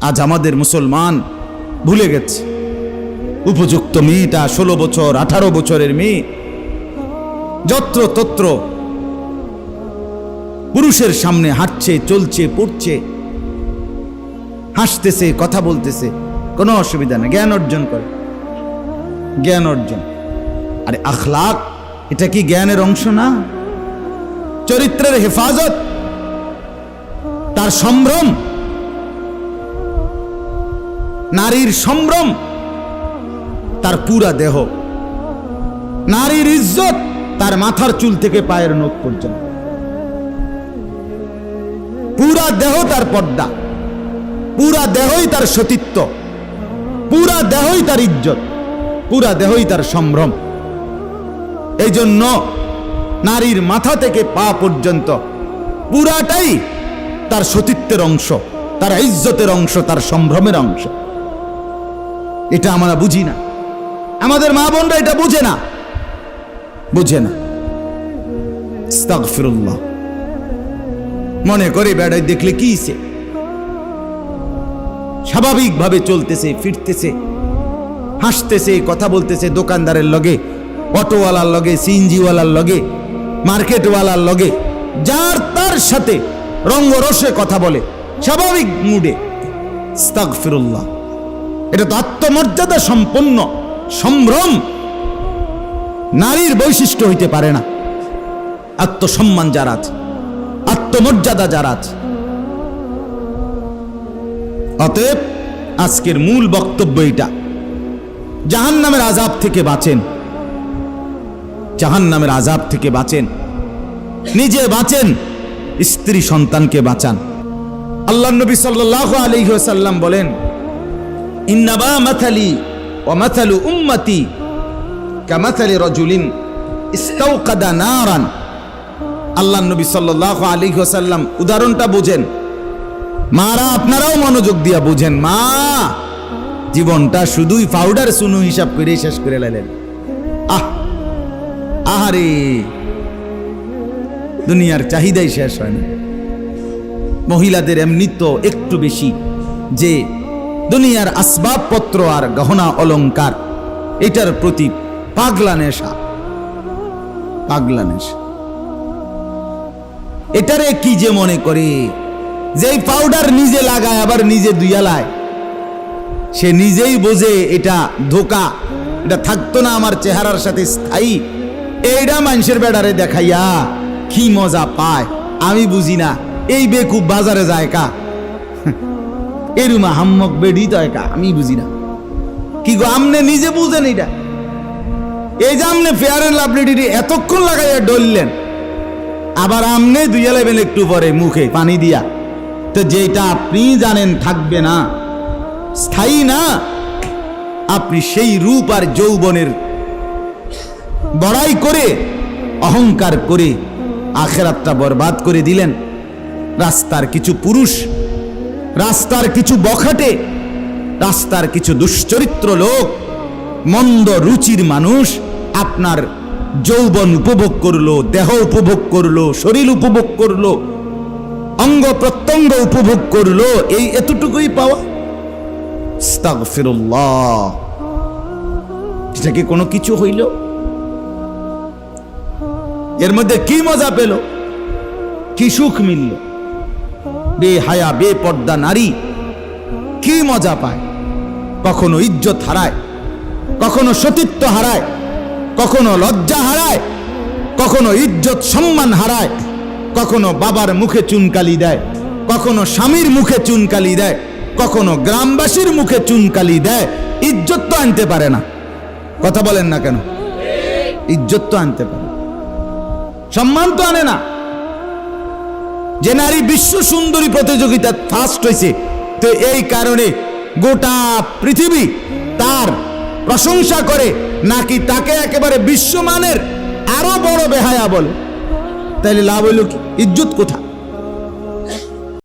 আজ আমাদের মুসলমান ভুলে গেছে। উপযুক্ত মেয়েটা ষোলো বছর, আঠারো বছরের মেয়ে। যত্র তত্র পুরুষের সামনে হাঁটছে, চলছে, পড়ছে। হাসতেছে, কথা বলতেছে। কোনো অসুবিধা নেই জ্ঞান অর্জন করে। জ্ঞান অর্জন। আরে আখলাক, এটা কি জ্ঞানের অংশ না? চরিত্রের হেফাজত। তার সম্ভ্রম। নারীর সম্ভ্রম, তার পুরা দেহ। নারীর ইজ্জত, তার মাথার চুল থেকে পায়ের নখ পর্যন্ত। পুরা দেহ তার পর্দা। পুরা দেহই তার সতীত্ব। পুরা দেহই তার ইজ্জত। পুরা দেহই তার সম্ভ্রম। এই জন্য নারীর মাথা থেকে পা পর্যন্ত পুরাটাই তার সতীত্বের অংশ, তার ইজ্জতের অংশ, তার সম্ভ্রমের অংশ। এটা আমরা বুঝি না। আমাদের মা বোনরা এটা বুঝে না। বুঝে না। মনে করে বেড়াই দেখলে কি সে? স্বাভাবিকভাবে চলতেছে, ফিরতেছে, হাসতেছে, কথা বলতেছে দোকানদারের লগে, অটোওয়ালার লগে, সিএনজিওয়ালার লগে, মার্কেটওয়ালার লগে, যার তার সাথে রঙ্গরসে কথা বলে, স্বাভাবিক মুডে। আস্তাগফিরুল্লাহ এটা তো আত্মমর্যাদা সম্পন্ন, সম্ভ্রম। নারীর বৈশিষ্ট্য হইতে পারে না। আত্মসম্মান যার আছে, আত্মমর্যাদা যার আছে। অতএব আজকের মূল বক্তব্য এটা জাহান নামের আজাব থেকে বাঁচেন। জাহান নামের আজাব থেকে বাঁচেন। নিজে বাঁচেন, স্ত্রী সন্তানকে বাঁচান। আল্লাহ নবী সাল্লাহ আলহ্লাম বলেন ইন্নাবা মাথালি ও মাথালু উম্মতি কামাথালি রজুলিন ইস্তাউকাদা নারান। আল্লাহ নবী সাল্লাহ আলী সাল্লাম উদাহরণটা বুঝেন। মারা আপনারাও মনোযোগ দিয়া বুঝেন। মা, জীবনটা শুধুই পাউডার সুনু হিসাব করে শেষ করে লাইলেন। আহ, আহারে, দুনিয়ার চাহিদাই শেষ হয় না মহিলাদের এমনি তো একটু বেশি যে দুনিয়ার আসবাবপত্র আর গহনা অলংকার, এটার প্রতি পাগলা নেশা। পাগলা নেশা। এটারে কি যে মনে করে? যে পাউডার নিজে লাগায়, আবার নিজে দুইয়ালায়। সে নিজেই বোঝে এটা ধোকা, এটা থাকতো না আমার চেহারার সাথে স্থায়ী। এইটা মানুষের বেড়ারে দেখাইয়া কি মজা পায়, আমি বুঝি না। এই বেকুব বাজারে যায় কা? এরুমা হাম্মক বেডি তো একা, আমি বুঝি না। কি গো, আমনে নিজে বুঝেন এটা এই যে আমনে ফেয়ার এন্ড লাভলিটি এতক্ষণ লাগাইয়া ডললেন, আবার আমনে দুইয়া লেবেন একটু পরে মুখে পানি দিয়া। তো যেটা আপনি জানেন থাকবে না, স্থায়ী না, আপনি সেই রূপ আর যৌবনের বড়াই করে, অহংকার করে, আখেরাতটা বরবাদ করে দিলেন। রাস্তার কিছু পুরুষ রাস্তার কিছু বখাটে, রাস্তার কিছু দুশ্চরিত্র লোক, মন্দ রুচির মানুষ, আপনার যৌবন উপভোগ করল, দেহ উপভোগ করল, শরীর উপভোগ করল, অঙ্গ প্রত্যঙ্গ উপভোগ করল, এই এতটুকুই পাওয়া? আস্তাগফিরুল্লাহ। এটা কি কোনো কিছু হইল? এর মধ্যে কি মজা পেল? কি সুখ মিলল? বে হায়া বে পর্দা নারী কি মজা পায়? কখনো ইজ্জত হারায়, কখনো সতীত্ব হারায়, কখনো লজ্জা হারায়, কখনো ইজ্জত সম্মান হারায়, কখনো বাবার মুখে চুনকালি দেয়, কখনো স্বামীর মুখে চুনকালি দেয়, কখনো গ্রামবাসীর মুখে চুনকালি দেয়, ইজ্জত তো আনতে পারে না। কথা বলেন না কেন? ইজ্জত তো আনতে পারে সম্মান তো আনে না। যে নারী বিশ্ব সুন্দরী প্রতিযোগিতা ফার্স্ট হয়েছে, তো এই কারণে গোটা পৃথিবী তার প্রশংসা করে, নাকি তাকে একেবারে বিশ্বমানের আরও বড় বেহায়া বলে তাইলে লাভ হইল কি? ইজ্জত কোথা?